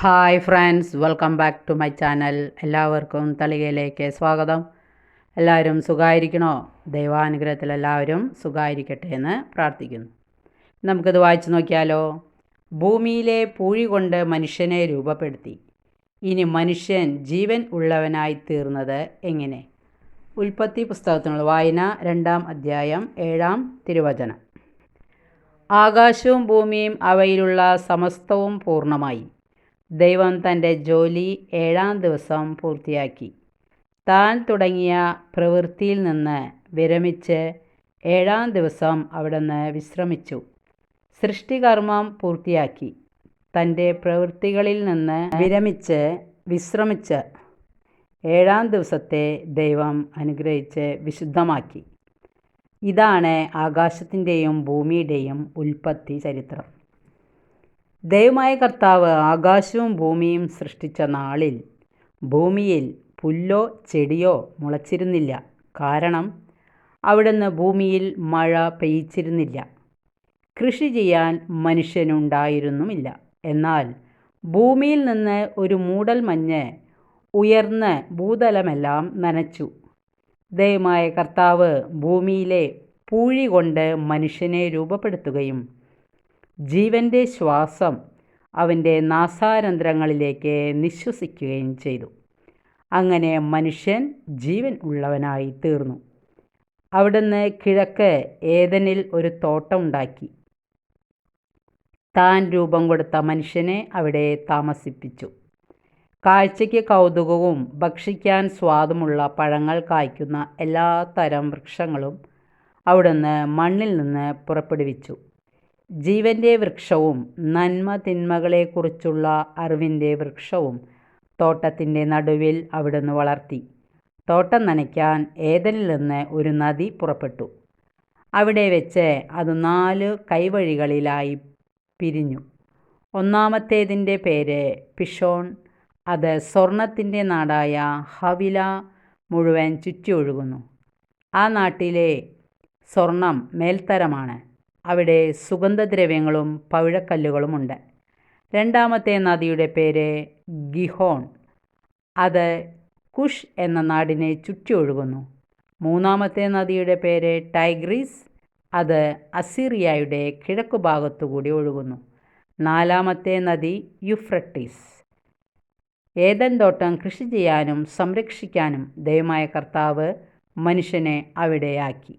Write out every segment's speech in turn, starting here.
Hi friends welcome back to my channel എല്ലാവർക്കും തളികയിലേക്ക് സ്വാഗതം. എല്ലാവരും സുഖമായിരിക്കണോ ദൈവാനുഗ്രഹത്തിൽ എല്ലാവരും സുഖമായിരിക്കട്ടെ എന്ന് പ്രാർത്ഥിക്കുന്നു. നമുക്കിത് വായിച്ചു നോക്കിയാലോ? ഭൂമിയിലെ പൂഴി കൊണ്ട് മനുഷ്യനെ രൂപപ്പെടുത്തി. ഇനി മനുഷ്യൻ ജീവൻ ഉള്ളവനായി തീർന്നത് എങ്ങനെ? ഉൽപ്പത്തി പുസ്തകത്തിനുള്ള വായന രണ്ടാം അധ്യായം ഏഴാം തിരുവചനം. ആകാശവും ഭൂമിയും അവയിലുള്ള സമസ്തവും പൂർണമായി. ദൈവം തന്റെ ജോലി ഏഴാം ദിവസം പൂർത്തിയാക്കി. താൻ തുടങ്ങിയ പ്രവൃത്തിയിൽ നിന്ന് വിരമിച്ച് ഏഴാം ദിവസം അവിടുന്ന് വിശ്രമിച്ചു. സൃഷ്ടികർമ്മം പൂർത്തിയാക്കി. തന്റെ പ്രവൃത്തികളിൽ നിന്ന് വിരമിച്ച് വിശ്രമിച്ച് ഏഴാം ദിവസത്തെ ദൈവം അനുഗ്രഹിച്ച് വിശുദ്ധമാക്കി. ഇതാണ് ആകാശത്തിന്റെയും ഭൂമിയുടെയും ഉൽപ്പത്തി ചരിത്രം. ദൈവമായ കർത്താവ് ആകാശവും ഭൂമിയും സൃഷ്ടിച്ച നാളിൽ ഭൂമിയിൽ പുല്ലോ ചെടിയോ മുളച്ചിരുന്നില്ല. കാരണം അവിടുന്ന് ഭൂമിയിൽ മഴ പെയ്ച്ചിരുന്നില്ല കൃഷി ചെയ്യാൻ മനുഷ്യനുണ്ടായിരുന്നുമില്ല. എന്നാൽ ഭൂമിയിൽ നിന്ന് ഒരു മൂടൽ മഞ്ഞ് ഉയർന്ന് ഭൂതലമെല്ലാം നനച്ചു. ദൈവമായ കർത്താവ് ഭൂമിയിലെ പൂഴി കൊണ്ട് മനുഷ്യനെ രൂപപ്പെടുത്തുകയും ജീവന്റെ ശ്വാസം അവന്റെ നാസാരന്ധ്രങ്ങളിലേക്ക് നിശ്വസിക്കുകയും ചെയ്തു. അങ്ങനെ മനുഷ്യൻ ജീവൻ ഉള്ളവനായി തീർന്നു. അവിടുന്ന് കിഴക്ക് ഏതനിൽ ഒരു തോട്ടം ഉണ്ടാക്കി. താൻ രൂപം കൊടുത്ത മനുഷ്യനെ അവിടെ താമസിപ്പിച്ചു. കാഴ്ചയ്ക്ക് കൗതുകവും ഭക്ഷിക്കാൻ സ്വാദുമുള്ള പഴങ്ങൾ കായ്ക്കുന്ന എല്ലാ തരം വൃക്ഷങ്ങളും അവിടുന്ന് മണ്ണിൽ നിന്ന് പുറപ്പെടുവിച്ചു. ജീവന്റെ വൃക്ഷവും നന്മ തിന്മകളെക്കുറിച്ചുള്ള അറിവിന്റെ വൃക്ഷവും തോട്ടത്തിന്റെ നടുവിൽ അവിടുന്ന് വളർത്തി. തോട്ടം നനയ്ക്കാൻ ഏതനിൽ നിന്ന് ഒരു നദി പുറപ്പെട്ടു. അവിടെ വെച്ച് അത് നാല് കൈവഴികളിലായി പിരിഞ്ഞു. ഒന്നാമത്തേതിന്റെ പേര് പിഷോൺ അത് സ്വർണത്തിന്റെ നാടായ ഹവില മുഴുവൻ ചുറ്റി ഒഴുകുന്നു. ആ നാട്ടിലെ സ്വർണം മേൽത്തരമാണ്. അവിടെ സുഗന്ധദ്രവ്യങ്ങളും പവിഴക്കല്ലുകളുമുണ്ട്. രണ്ടാമത്തെ നദിയുടെ പേര് ഗിഹോൺ. അത് കുഷ് എന്ന നാടിനെ ചുറ്റി ഒഴുകുന്നു മൂന്നാമത്തെ നദിയുടെ പേര് ടൈഗ്രീസ്. അത് അസീറിയയുടെ കിഴക്കു ഭാഗത്തുകൂടി ഒഴുകുന്നു. നാലാമത്തെ നദി യുഫ്രട്ടീസ്. ഏതൻ തോട്ടം കൃഷി ചെയ്യാനും സംരക്ഷിക്കാനും ദൈവമായ കർത്താവ് മനുഷ്യനെ അവിടെയാക്കി.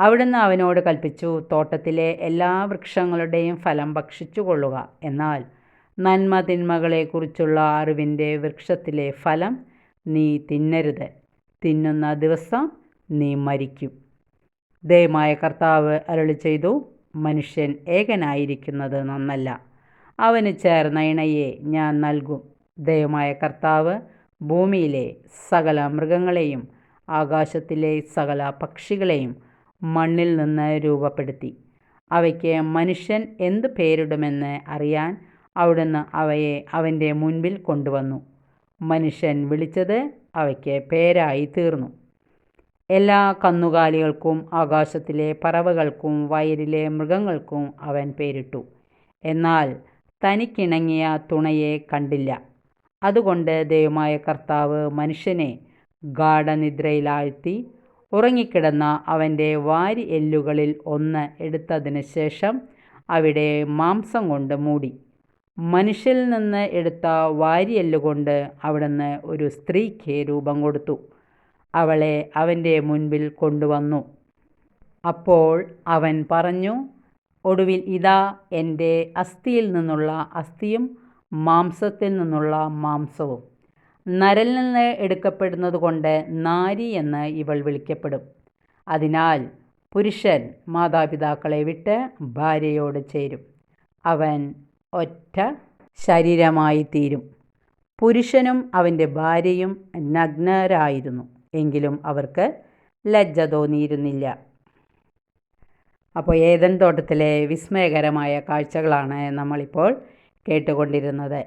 അവിടുന്ന് അവനോട് കൽപ്പിച്ചു തോട്ടത്തിലെ എല്ലാ വൃക്ഷങ്ങളുടെയും ഫലം ഭക്ഷിച്ചു കൊള്ളുക. എന്നാൽ നന്മ തിന്മകളെക്കുറിച്ചുള്ള അറിവിന്റെ വൃക്ഷത്തിലെ ഫലം നീ തിന്നരുത്. തിന്നുന്ന ദിവസം നീ മരിക്കും. ദയമായ കർത്താവ് അരളി ചെയ്തു മനുഷ്യൻ ഏകനായിരിക്കുന്നത് നന്നല്ല. അവന് ചേർന്ന ഇണയെ ഞാൻ നൽകും. ദയമായ കർത്താവ് ഭൂമിയിലെ സകല മൃഗങ്ങളെയും ആകാശത്തിലെ സകല പക്ഷികളെയും മണ്ണിൽ നിന്ന് രൂപപ്പെടുത്തി. അവയ്ക്ക് മനുഷ്യൻ എന്ത് പേരിടുമെന്ന് അറിയാൻ അവിടുന്ന് അവയെ അവന്റെ മുൻപിൽ കൊണ്ടുവന്നു. മനുഷ്യൻ വിളിച്ചത് അവയ്ക്ക് പേരായി തീർന്നു. എല്ലാ കന്നുകാലികൾക്കും ആകാശത്തിലെ പറവകൾക്കും വയലിലെ മൃഗങ്ങൾക്കും അവൻ പേരിട്ടു. എന്നാൽ തനിക്കിണങ്ങിയ തുണയെ കണ്ടില്ല. അതുകൊണ്ട് ദൈവമായ കർത്താവ് മനുഷ്യനെ ഗാഠനിദ്രയിലാഴ്ത്തി ഉറങ്ങിക്കിടന്ന അവന്റെ വാരി എല്ലുകളിൽ ഒന്ന് എടുത്തതിന് ശേഷം അവിടെ മാംസം കൊണ്ട് മൂടി. മനുഷ്യൽ നിന്ന് എടുത്ത വാരിയെല്ലുകൊണ്ട് അവിടുന്ന് ഒരു സ്ത്രീക്ക് രൂപം കൊടുത്തു. അവളെ അവന്റെ മുൻപിൽ കൊണ്ടുവന്നു. അപ്പോൾ അവൻ പറഞ്ഞു ഒടുവിൽ ഇതാ എന്റെ അസ്ഥിയിൽ നിന്നുള്ള അസ്ഥിയും മാംസത്തിൽ നിന്നുള്ള മാംസവും. നരൽ നിന്ന് എടുക്കപ്പെടുന്നത് കൊണ്ട് നാരി എന്ന് ഇവൾ വിളിക്കപ്പെടും. അതിനാൽ പുരുഷൻ മാതാപിതാക്കളെ വിട്ട് ഭാര്യയോട് ചേരും. അവൻ ഒറ്റ ശരീരമായി തീരും. പുരുഷനും അവന്റെ ഭാര്യയും നഗ്നരായിരുന്നു. എങ്കിലും അവർക്ക് ലജ്ജ തോന്നിയിരുന്നില്ല. അപ്പോൾ ഏതൻ തോട്ടത്തിലെ വിസ്മയകരമായ കാഴ്ചകളാണ് നമ്മളിപ്പോൾ കേട്ടുകൊണ്ടിരുന്നത്.